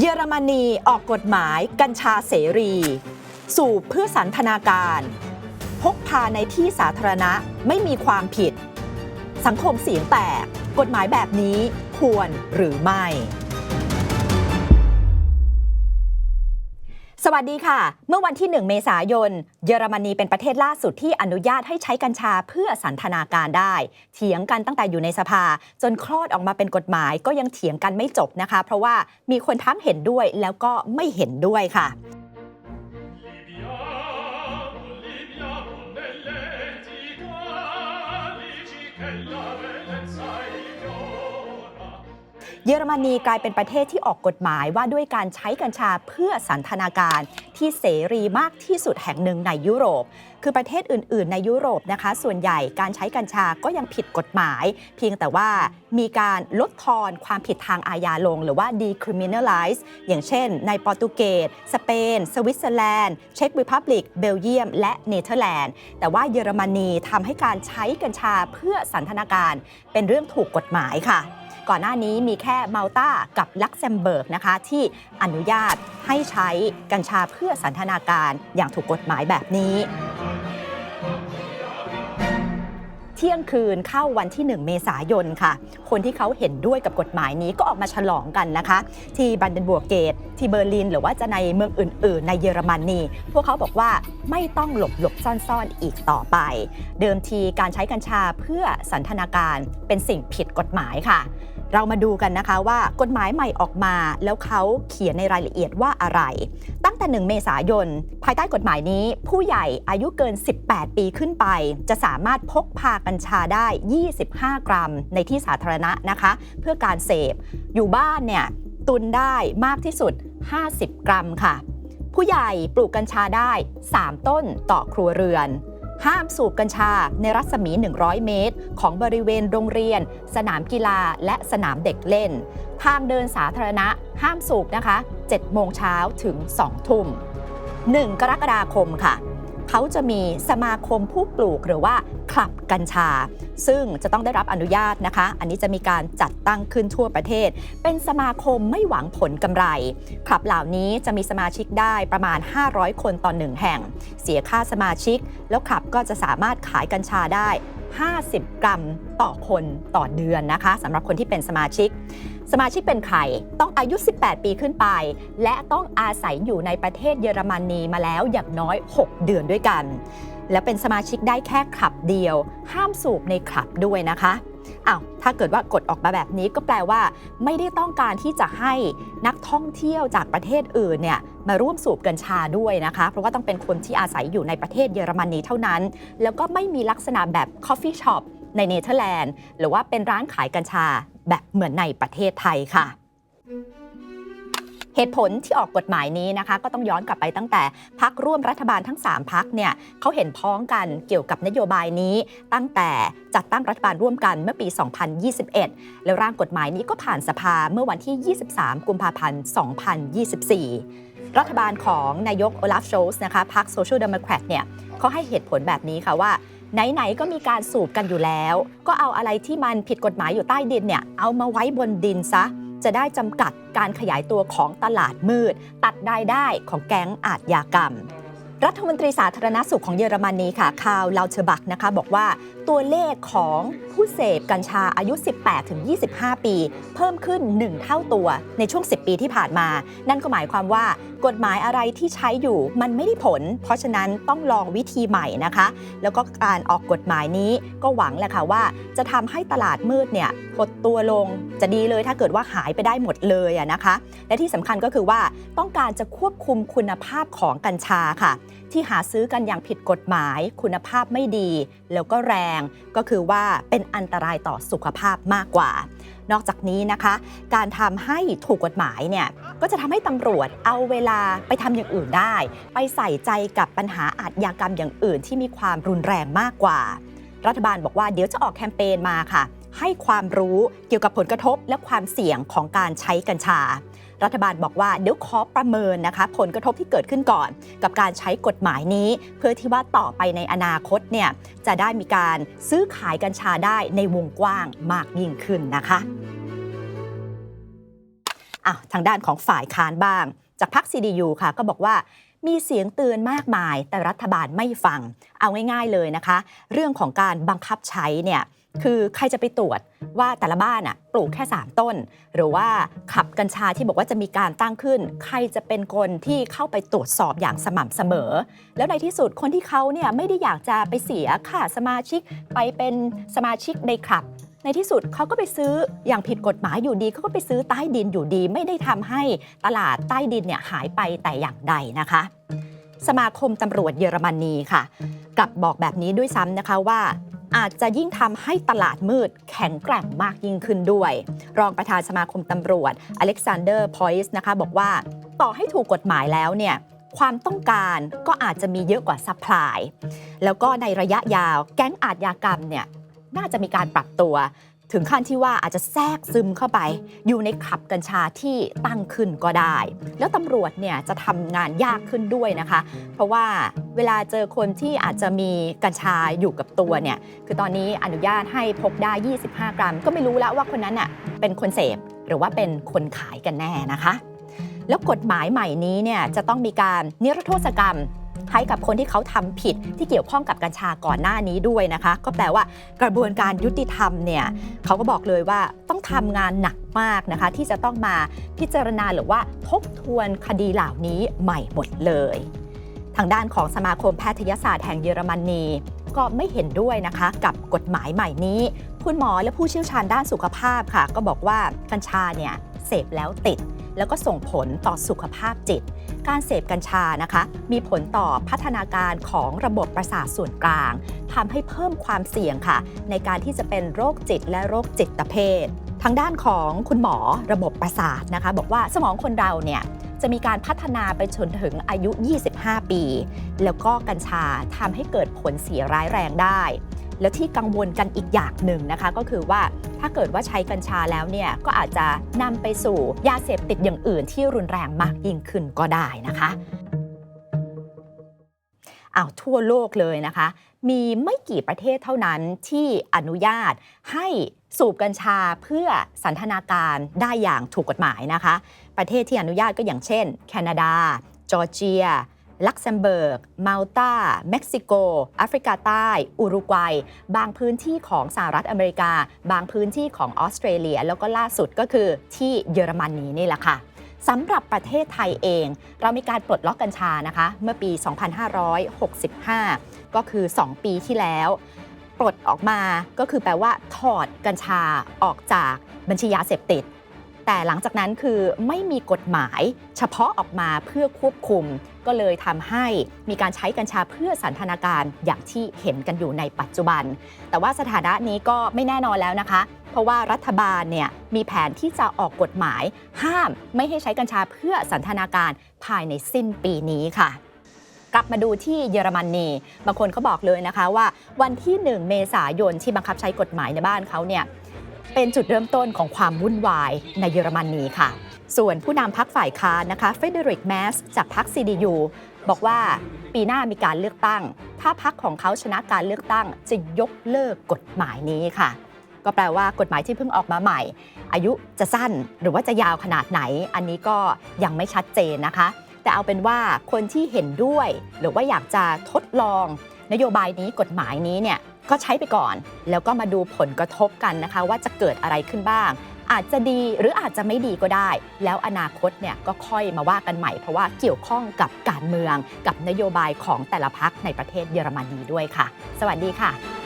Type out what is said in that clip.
เยอรมนีออกกฎหมายกัญชาเสรี สูบเพื่อสันทนาการ พกพาในที่สาธารณะไม่มีความผิด สังคมเสียงแตก กฎหมายแบบนี้ควรหรือไม่ สวัสดีค่ะ เมื่อวันที่ 1 เมษายน เยอรมนีเป็นประเทศล่าสุดที่อนุญาตให้ใช้กัญชาเพื่อสันทนาการได้ เถียงกันตั้งแต่อยู่ในสภา จนคลอดออกมาเป็นกฎหมายก็ยังเถียงกันไม่จบนะคะ เพราะว่ามีคนทั้งเห็นด้วยแล้วก็ไม่เห็นด้วยค่ะ เยอรมนีกลายเป็นประเทศที่ออกกฎหมายว่าด้วยการใช้กัญชาเพื่อสันทนาการที่เสรีมากที่สุดแห่งหนึ่งในยุโรป คือประเทศอื่น ๆ ในยุโรปนะคะ ส่วนใหญ่การใช้กัญชาก็ยังผิดกฎหมาย เพียงแต่ว่ามีการลดทอนความผิดทางอาญาลง หรือว่า decriminalize อย่างเช่น ในโปรตุเกส สเปน สวิตเซอร์แลนด์ เช็กริพับลิก เบลเยียม และเนเธอร์แลนด์ แต่ว่าเยอรมนีทำให้การใช้กัญชาเพื่อสันทนาการ เป็นเรื่องถูกกฎหมายค่ะก่อนหน้านี้มีแค่มาลตากับลักเซมเบิร์กนะคะที่อนุญาตให้ใช้กัญชาเพื่อสันทนาการอย่างถูกกฎหมายแบบนี้ ที่ยงคืนเข้าวันที่ 1 เมษายนค่ะ คนที่เขาเห็นด้วยกับกฎหมายนี้ก็ออกมาฉลองกันนะคะ ที่บันเดนบัวร์เกต ที่เบอร์ลิน หรือว่าจะในเมืองอื่น ๆ ในเยอรมนีพวกเขาบอกว่าไม่ต้องหลบหลบซ่อนๆอีกต่อไป เดิมทีการใช้กัญชาเพื่อสันทนาการเป็นสิ่งผิดกฎหมายค่ะเรามาดูกันนะคะว่ากฎหมายใหม่ออกมาแล้วเขาเขียนในรายละเอียดว่าอะไร ตั้งแต่ 1 เมษายน ภายใต้กฎหมายนี้ ผู้ใหญ่อายุเกิน 18 ปีขึ้นไป จะสามารถพกพากัญชาได้ 25 กรัม ในที่สาธารณะนะคะ เพื่อการเสพ อยู่บ้านเนี่ยตุนได้มากที่สุด 50 กรัมค่ะ ผู้ใหญ่ปลูกกัญชาได้ 3 ต้นต่อครัวเรือน ห้ามสูบกัญชาในรัศมี 100 เมตร ของบริเวณโรงเรียน สนามกีฬาและสนามเด็กเล่น ทางเดินสาธารณะห้ามสูบนะคะ7โมงเช้าถึง 2 ทุ่ม 1 กรกฎาคมค่ะ เขาจะมีสมาคมผู้ปลูกหรือว่าคลับกัญชา ซึ่งจะต้องได้รับอนุญาตนะคะ อันนี้จะมีการจัดตั้งขึ้นทั่วประเทศ เป็นสมาคมไม่หวังผลกำไร คลับเหล่านี้จะมีสมาชิกได้ประมาณ 500 คนต่อหนึ่งแห่ง เสียค่าสมาชิก แล้วคลับก็จะสามารถขายกัญชาได้ 50 กรัมต่อคนต่อเดือนนะคะสำหรับคนที่เป็นสมาชิก สมาชิกเป็นใครต้องอายุ 18 ปีขึ้นไป และต้องอาศัยอยู่ในประเทศเยอรมนีมาแล้วอย่างน้อย 6 เดือนด้วยกัน และเป็นสมาชิกได้แค่คลับเดียว ห้ามสูบในคลับด้วยนะคะ อ้าวถ้าเกิดว่ากฎออกมาแบบนี้ก็แปลว่า ไม่ได้ต้องการที่จะให้นักท่องเที่ยวจากประเทศอื่นเนี่ยมาร่วมสูบกัญชาด้วยนะคะ เพราะว่าต้องเป็นคนที่อาศัยอยู่ในประเทศเยอรมนีเท่านั้น แล้วก็ไม่มีลักษณะแบบ Coffee Shop ในเนเธอร์แลนด์ หรือว่าเป็นร้านขายกัญชาแบบเหมือนในประเทศไทยค่ะ เหตุผลที่ออกกฎหมายนี้นะคะ ก็ต้องย้อนกลับไปตั้งแต่พักร่วมรัฐบาลทั้ง 3 พักเนี่ยเขาเห็นพ้องกันเกี่ยวกับนโยบายนี้ตั้งแต่จัดตั้งรัฐบาลร่วมกันเมื่อปี 2021 แล้วร่างกฎหมายนี้ก็ผ่านสภาเมื่อวันที่ 23 กุมภาพันธ์ 2024รัฐบาลของนายกโอลาฟโชลส์นะคะพรรคโซเชียลเดโมแครตเนี่ยเขาให้เหตุผลแบบนี้ค่ะว่า ไหน ๆ ก็มีการสูบกันอยู่แล้ว ก็เอาอะไรที่มันผิดกฎหมายอยู่ใต้ดินเนี่ยเอามาไว้บนดินซะ จะได้จำกัดการขยายตัวของตลาดมืด ตัดรายได้ของแก๊งอาทยากรรมรัฐมนตรีสาธารณสุขของเยอรมนีค่ะคาวลาวเชบักนะคะบอกว่าตัวเลขของผู้เสพกัญชาอายุ 18-25 ปี เพิ่มขึ้น 1 เท่าตัวในช่วง 10 ปีที่ผ่านมา นั่นก็หมายความว่ากฎหมายอะไรที่ใช้อยู่มันไม่ได้ผล เพราะฉะนั้นต้องลองวิธีใหม่นะคะ แล้วก็การออกกฎหมายนี้ก็หวังแหละค่ะว่า จะทำให้ตลาดมืดเนี่ยหดตัวลงจะดีเลยถ้าเกิดว่าหายไปได้หมดเลยนะคะ และที่สำคัญก็คือว่าต้องการจะควบคุมคุณภาพของกัญชาค่ะ ที่หาซื้อกันอย่างผิดกฎหมาย คุณภาพไม่ดี แล้วก็แรงก็คือว่าเป็นอันตรายต่อสุขภาพมากกว่า นอกจากนี้นะคะ การทำให้ถูกกฎหมายเนี่ยก็จะทำให้ตำรวจเอาเวลาไปทำอย่างอื่นได้ ไปใส่ใจกับปัญหาอาชญากรรมอย่างอื่น ที่มีความรุนแรงมากกว่า รัฐบาลบอกว่าเดี๋ยวจะออกแคมเปญมาค่ะ ให้ความรู้เกี่ยวกับผลกระทบและความเสี่ยงของการใช้กัญชา รัฐบาลบอกว่าเดี๋ยวขอประเมินนะคะ ผลกระทบที่เกิดขึ้นก่อน กับการใช้กฎหมายนี้ เพื่อที่ว่าต่อไปในอนาคตเนี่ยจะได้มีการซื้อขายกัญชาได้ในวงกว้างมากยิ่งขึ้นนะคะอะทางด้านของฝ่ายค้านบ้าง จากพรรค CDU ค่ะ ก็บอกว่ามีเสียงเตือนมากมาย แต่รัฐบาลไม่ฟัง เอาง่าย ๆเลยนะคะ เรื่องของการบังคับใช้เนี่ย คือใครจะไปตรวจว่าแต่ละบ้านอะปลูกแค่ 3 ต้น หรือว่าขับกัญชาที่บอกว่าจะมีการตั้งขึ้น ใครจะเป็นคนที่เข้าไปตรวจสอบอย่างสม่ำเสมอ แล้วในที่สุดคนที่เขาเนี่ยไม่ได้อยากจะไปเสียค่าสมาชิกไปเป็นสมาชิกในคลับ ในที่สุดเขาก็ไปซื้ออย่างผิดกฎหมายอยู่ดีเขาก็ไปซื้อใต้ดินอยู่ดี ไม่ได้ทำให้ตลาดใต้ดินเนี่ยหายไปแต่อย่างใดนะคะสมาคมตำรวจเยอรมนีค่ะ กลับบอกแบบนี้ด้วยซ้ำนะคะว่า อาจจะยิ่งทำให้ตลาดมืดแข็งแกร่งมากยิ่งขึ้นด้วย รองประธานสมาคมตำรวจอเล็กซานเดอร์พอยส์นะคะบอกว่าต่อให้ถูกกฎหมายแล้วเนี่ยความต้องการก็อาจจะมีเยอะกว่าซัพพลาย แล้วก็ในระยะยาวแก๊งอาทยากรรมเนี่ยน่าจะมีการปรับตัวถึงขั้นที่ว่าอาจจะแทรกซึมเข้าไป อยู่ในขับกัญชาที่ตั้งขึ้นก็ได้ แล้วตำรวจเนี่ยจะทำงานยากขึ้นด้วยนะคะ เพราะว่าเวลาเจอคนที่อาจจะมีกัญชาอยู่กับตัวเนี่ยคือตอนนี้อนุญาตให้พกได้ 25 กรัม ก็ไม่รู้แล้วว่าคนนั้นน่ะเป็นคนเสพหรือว่าเป็นคนขายกันแน่นะคะ แล้วกฎหมายใหม่นี้เนี่ยจะต้องมีการนิรโทษกรรม ให้กับคนที่เขาทำผิดที่เกี่ยวข้องกับกัญชาก่อนหน้านี้ด้วยนะคะ ก็แปลว่ากระบวนการยุติธรรมเนี่ยเขาก็บอกเลยว่าต้องทำงานหนักมากนะคะ ที่จะต้องมาพิจารณาหรือว่าทบทวนคดีเหล่านี้ใหม่หมดเลย ทางด้านของสมาคมแพทยศาสตร์แห่งเยอรมนีก็ไม่เห็นด้วยนะคะ กับกฎหมายใหม่นี้ คุณหมอและผู้เชี่ยวชาญด้านสุขภาพค่ะ ก็บอกว่ากัญชาเนี่ยเสพแล้วติด แล้วก็ส่งผลต่อสุขภาพจิต การเสพกัญชานะคะ มีผลต่อพัฒนาการของระบบประสาทส่วนกลางทำให้เพิ่มความเสี่ยงค่ะ ในการที่จะเป็นโรคจิตและโรคจิตเภท ทางด้านของคุณหมอระบบประสาทนะคะ บอกว่าสมองคนเราเนี่ยจะมีการพัฒนาไปจนถึงอายุ 25 ปี แล้วก็กัญชาทำให้เกิดผลเสียร้ายแรงได้ แล้วที่กังวลกันอีกอย่างหนึ่งนะคะก็คือว่า ถ้าเกิดว่าใช้กัญชาแล้วเนี่ยก็อาจจะนำไปสู่ยาเสพติดอย่างอื่นที่รุนแรงมากยิ่งขึ้นก็ได้นะคะอ้าวทั่วโลกเลยนะคะ มีไม่กี่ประเทศเท่านั้นที่อนุญาตให้สูบกัญชาเพื่อสันทนาการได้อย่างถูกกฎหมายนะคะ ประเทศที่อนุญาตก็อย่างเช่น แคนาดา จอร์เจีย ลักเซมเบิร์ก มาลตาเม็กซิโกแอฟริกาใต้ อุรุกวัย บางพื้นที่ของสหรัฐอเมริกา บางพื้นที่ของออสเตรเลีย แล้วก็ล่าสุดก็คือที่เยอรมนีนี่แหละค่ะสำหรับประเทศไทยเอง เรามีการปลดล็อกกัญชานะคะ เมื่อปี 2565 ก็คือ 2 ปีที่แล้ว ปลดออกมาก็คือแปลว่าถอดกัญชาออกจากบัญชียาเสพติด แต่หลังจากนั้นคือไม่มีกฎหมายเฉพาะออกมาเพื่อควบคุม ก็เลยทำให้มีการใช้กัญชาเพื่อสันทนาการอย่างที่เห็นกันอยู่ในปัจจุบัน แต่ว่าสถานะนี้ก็ไม่แน่นอนแล้วนะคะ เพราะว่ารัฐบาลเนี่ยมีแผนที่จะออกกฎหมาย ห้ามไม่ให้ใช้กัญชาเพื่อสันทนาการภายในสิ้นปีนี้ค่ะกลับมาดูที่เยอรมนนีบางคนเขาบอกเลยนะคะว่าวันที่ 1 เมษายนที่บังคับใช้กฎหมายในบ้านเขาเนี่ย เป็นจุดเริ่มต้นของความวุ่นวายในเยอรมนนีค่ะ ส่วนผู้นำพักฝ่ายค้านนะคะเฟเดริกแมสจากพัก CDU บอกว่าปีหน้ามีการเลือกตั้ง ถ้าพักของเขาชนะการเลือกตั้งจะยกเลิกกฎหมายนี้ค่ะ ก็แปลว่ากฎหมายที่เพิ่งออกมาใหม่ อายุจะสั้นหรือว่าจะยาวขนาดไหน อันนี้ก็ยังไม่ชัดเจนนะคะ แต่เอาเป็นว่าคนที่เห็นด้วย หรือว่าอยากจะทดลอง นโยบายนี้กฎหมายนี้เนี่ย ก็ใช้ไปก่อน แล้วก็มาดูผลกระทบกันนะคะ ว่าจะเกิดอะไรขึ้นบ้าง อาจจะดีหรืออาจจะไม่ดีก็ได้ แล้วอนาคตเนี่ยก็ค่อยมาว่ากันใหม่ เพราะว่าเกี่ยวข้องกับการเมือง กับนโยบายของแต่ละพักในประเทศเยอรมนีด้วยค่ะ สวัสดีค่ะ